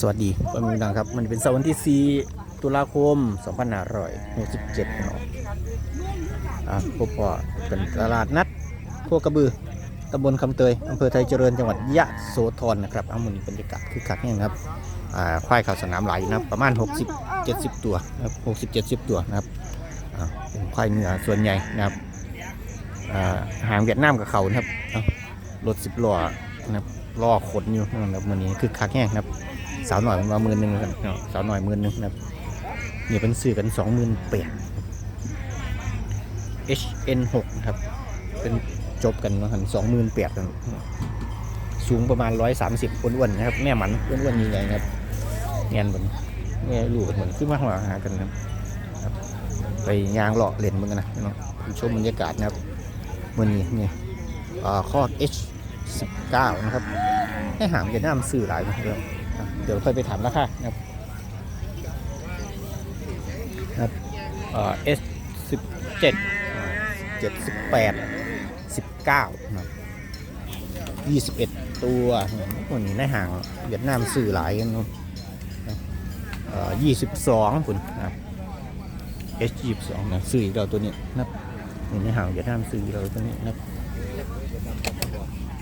สวัสดีพ่อแม่พี่น้องครับ มันเป็นเสาร์วันที่ 4 ตุลาคม 2567เนาะอะพบว่าเป็นตลาดนัดโคกกระบือตำบลคำเตยอำเภอไทยเจริญจังหวัดยะโสธรนะครับเอามันบรรยากาศคือคักเนี่ยครับอ่าควายข่าวสนามหลายนะครับประมาณ 60 70 ตัวนะครับ60 70 ตัวนะครับอ่าเป็นควายเนื้อส่วนใหญ่นะครับอ่าหางเวียดนามกับเขานะครับรถสิบล้อนะครับล้อขนอยู่นะครับวันนี้คือคักแห้งนะครับ สาวหน่อยมันมาหมื่นหนึ่งครับเนาะสาวหน่อยหมื่นหนึ่งนะครับเนี่ยเป็นซื้อกันสองหมื่นแปด HN 6นะครับ เป็นจบกันมาหันสองหมื่นแปดสูงประมาณร้อยสามสิบอ้วนๆนะครับ แม่หมันอ้วนๆใหญ่ๆนะครับเงียนเหมือนแม่ลูกกันเหมือนขึ้นมาหัวหากันนะครับครับ ไปยางหล่อเล่นมึงกันนะเนาะชมบรรยากาศนะครับมื่อนี้นี่อ่าข้อ H 19 นะครับ ให้หามจะน้ำสื่อหลายนะครับอะ เดี๋ยวค่อยไปถามราคานะครับครับเอ่อ S สิบเจ็ดเจ็ดสิบแปดสิบเก้ายี่สิบเอ็ดตัวคนนี้ในห่างเวียดนามสื่อหลายกันนาะเอ่อยี่สิบสองคุณนะครับ S ยี่สิบสองนะสื่ออีกเราตัวนี้นะครับนี่ในห่างเวียดนามสื่อเราตัวนี้นะครับ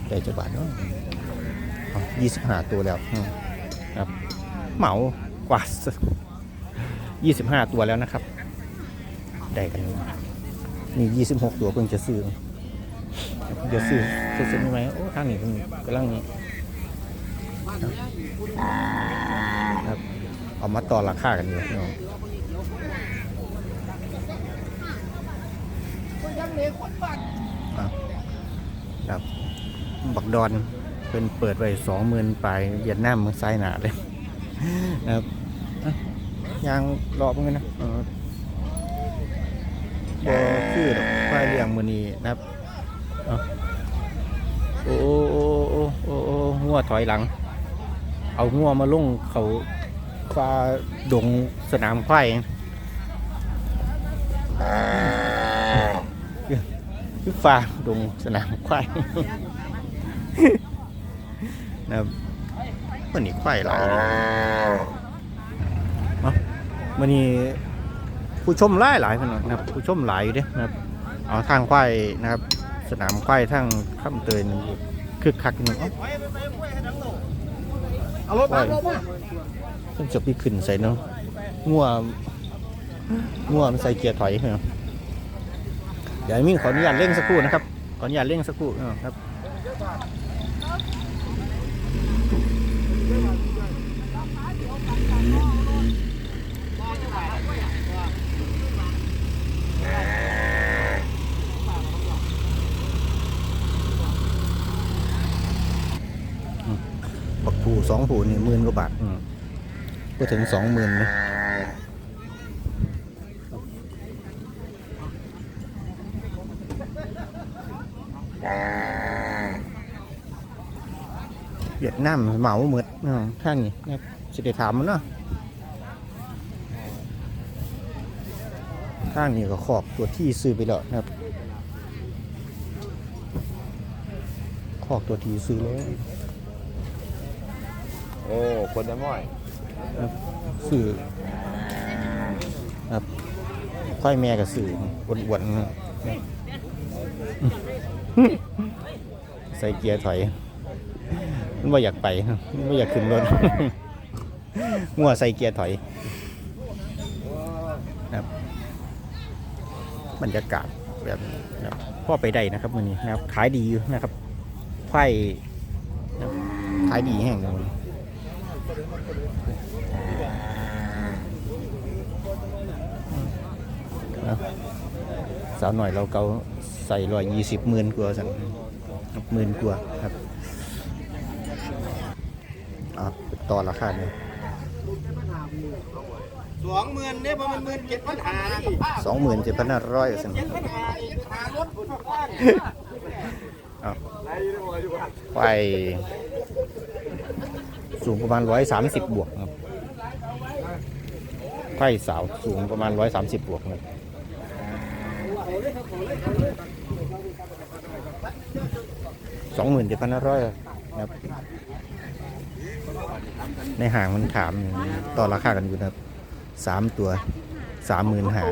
ได้จะบาทเนาะยี่สิบห้าตัวแล้ว ครับ เหมากว่ายี่สิบห้าตัวแล้วนะครับ ได้กันนี่ยี่สิบหกตัวเพิ่งจะซื้อเดี๋ยวซื้อซื้อซื้อไหมโอ้ทางนี้กำลังครับ เอามาต่อราคากันอยู่น้องอะครับ บักดอน เป็นเปิดไว้สองหมื่นปลายเวียดนามมือซ้ายหนาเลยนะครับยางรอบกันนะเอคือดอกควายเลี้ยงมือนี้นะครับโอ้โอ้โอ้โอ้โอ้งัวถอยหลัง เอางัวมาลงเขาฟ้าดงสนามควายคือฟ้าดงสนามควาย นะครับมันนี่ควายหลายเลยเนาะมันนี่ผู้ชมหลายหลายคนนะครับผู้ชมหลายอยู่เด้นะครับเอาทางควายนะครับ สนามควายทางข้ามเตยนี่คึกคักหนึ่งเอ้าเอารถมาลงมาเพิ่งจะพี่ขึ้นใส่เนาะงัวงัวมันใส่เกียร์ถอยเนาะเดี๋ยวมิ่งขออนุญาตเร่งสักครู่นะครับขออนุญาตเร่งสักครู่นะครับ สองผูนี่หมื่นกว่าบาทอืมก็ถึงสองหมื่นนะเวียดนามเหมาหมดอ่าท่านนี่นะครับสิได้ถามมันเนาะข้างนี้ก็ขอบตัวที่ซื้อไปแล้วนะครับ ขอบตัวที่ซื้อแล้ว โอ้คนจะง่อยสื่อครับค่อยแม่กับสื่ออ้วนๆใส่เกียร์ถอย มันว่อยากไปมันว่อยากขึ้นรถงัวใส่เกียร์ถอยครับบรรยากาศแบบนะพ่อไปได้นะครับวันนี้นะครับขายดีอยู่นะครับไข่นะครับขายดีแห่งหนึง สาวหน่อยเราเกาใส่ร้อยยี่สิบหมื่นกว่าสั่งหมื่นกว่าครับอะต่อราคาเนี่ยสองหมื่นเนี่ยมันหมื่นเจ็ดพันหาสองหมื่นเจ็ดพันห้าร้อยสั่งเจ็ดพันหาหารถอะไปสูงประมาณร้อยสามสิบบวกครับไข่สาวสูงประมาณร้อยสามสิบบวกครับ สองหมื่นเจ็ดพันห้าร้อยครับ ในห่างมันถามต่อราคากันอยู่นะครับสามตัวสามหมื่นหา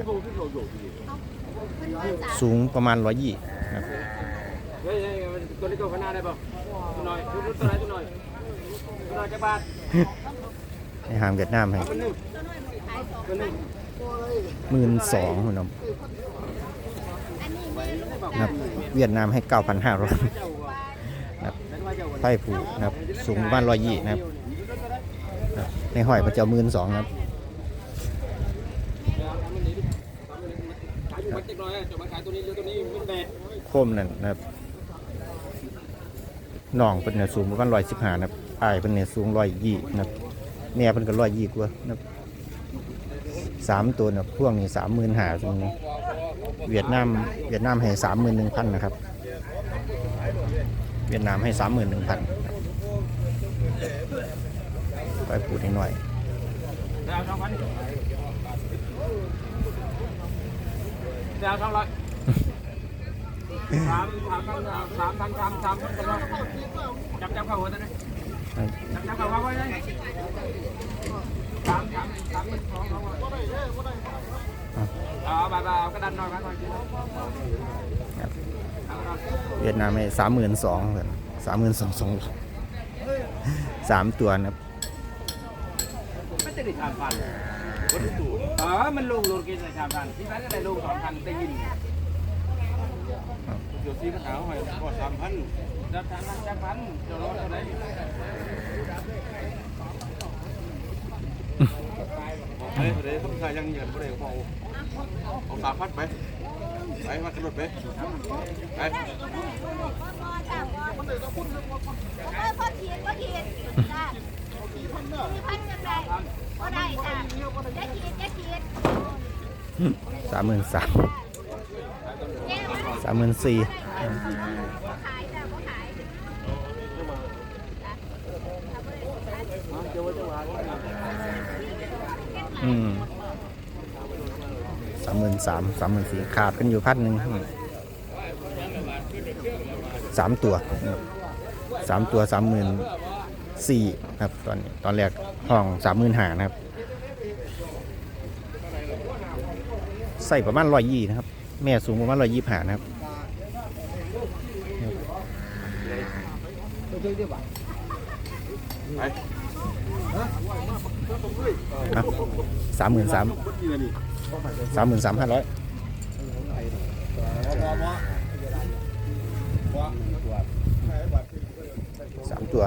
สูงประมาณร้อยยี่ครับตัวนี้ตัวขนาดได้ป่ะตัวน่อยตัวตัวไหนตัวน่อยตัวน่อยจะบาทในห่างเวียดนามให้ตัวหนึ่งตัวหนึ่งหมื่นสองคุณน้อง นะครับเวียดนามให้เก้าพันะครับไพ่ผูนะครับสูงประมาณร้อยยี่นะครับครับในห้อยพระเจ้ามื่นสองครับโคมนั่นนะครับน้องเป็นเนี่ยสูงประมาณร้อยสิบห้านะครับอายเป็นเนี่ยสูงร้อยยี่นะครับแม่เป็นก็ร้อยยี่กว่านะครับสามตัวนะครับพวกนี้สามหมื่นห้าตรงนี้ เวียดนามเวียดนามให้สามหมื่นหนึ่งพันนะครับ เวียดนามให้สามหมื่นหนึ่งพันไปพูดให้หน่อยดาวสองพันดาวสองร้อยสามสามสามสามสามสามสามจับจับเข้าหัวตัวนี้จับจับเข้าหัวไว้เลยสามสามสามสองสองเอาไปไป เวียดนามให้สามหมื่นสองสามหมื่นสองสองสามตัวนะครับไม่ได้ทำพันเออมันลงโลกินใส่ชามพันที่ร้านก็ได้ลงสองพันได้ยินเดี๋ยวซีขาวให้ก็สามพันจับชามพันจับพันจะรอเท่าไหร่ เฮ้ยเดี๋ยต้องใช้ยังเงินก็ได้เอาเอาสามพันไปไปมากระโดดไปไปพ่อขีดพ่อขีดจ้ามีพันกันได้ก็ได้จ้าจะขีดจะขีดสามหมื่นสามสามหมื่นสี่ ขายจ้าก็ขาย อืมสามหมื่นสามสามหมื่นสี่ขาดกันอยู่พันหนึ่งอืมสามตัวนะครับสามตัวสามหมื่นสี่ครับ ตอนนี้ตอนแรกห้องสามหมื่นหานะครับ ใส่ประมาณร้อยยี่นะครับ แม่สูงประมาณร้อยยี่หานะครับไป สามหมื่นสามสามหมื่นสามห้าร้อยสามตัว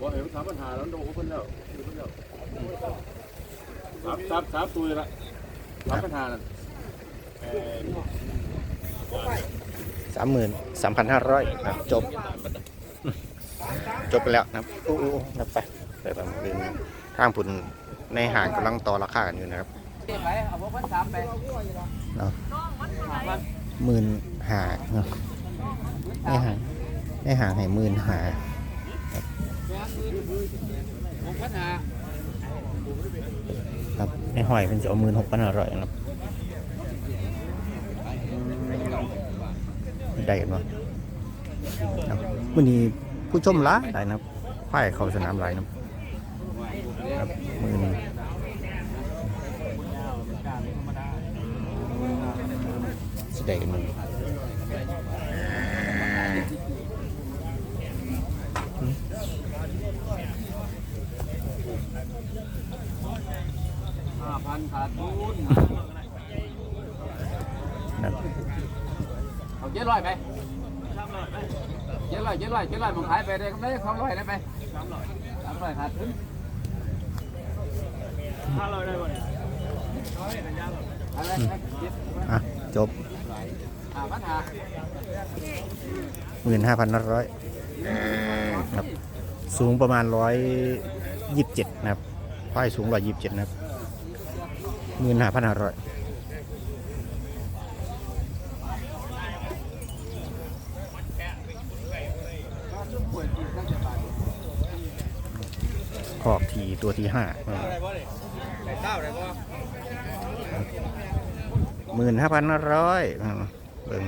บอกเห็นสามปัญหาแล้วโดนคนแล้วสามสามสามตัวละสามปัญหานั่นสามหมื่นสามพันห้าร้อยครับจบ จบไปแล้วนะครับโอ้โหนับไป ไปแบบนึงทางผุนในห่างกำลังต่อราคากันอยู่นะครับไปเอาพวกพันสามไปเนาะหมื่นหาเนาะในห่างในห่างให้หมื่นหาหกพันห้าครับในหอยเป็นจะเอาหมื่นหกพันห้าร้อยนะครับได้กันวะครับวันนี้ผู้ชมหละได้นะครับควายเข้าสนามหลายนะ ครับครับมือหนึ่งสิได้กันมั้งห้าพันขาดทุนนะครับเอาเจ็ดร้อยไปเจ็ดร้อยเจ็ดร้อยเจ็ดร้อยผมขายไปได้ก็ไม่ได้สองร้อยได้ไปสามร้อยสามร้อยขาดทุนห้าร้ อยได้บ่เนี่ยอะจบห้าพันห้าหมื่นห้าพันร้อยครับ สูงประมาณร้อยยี่สิบเจ็ดนะครับควายสูงร้อยยี่สิบเจ็ดนะครับหมื่นห้าพันห้าร้อยขอบทีตัวที่ห้า หมื่นห้าพันร้อยเบิ่ง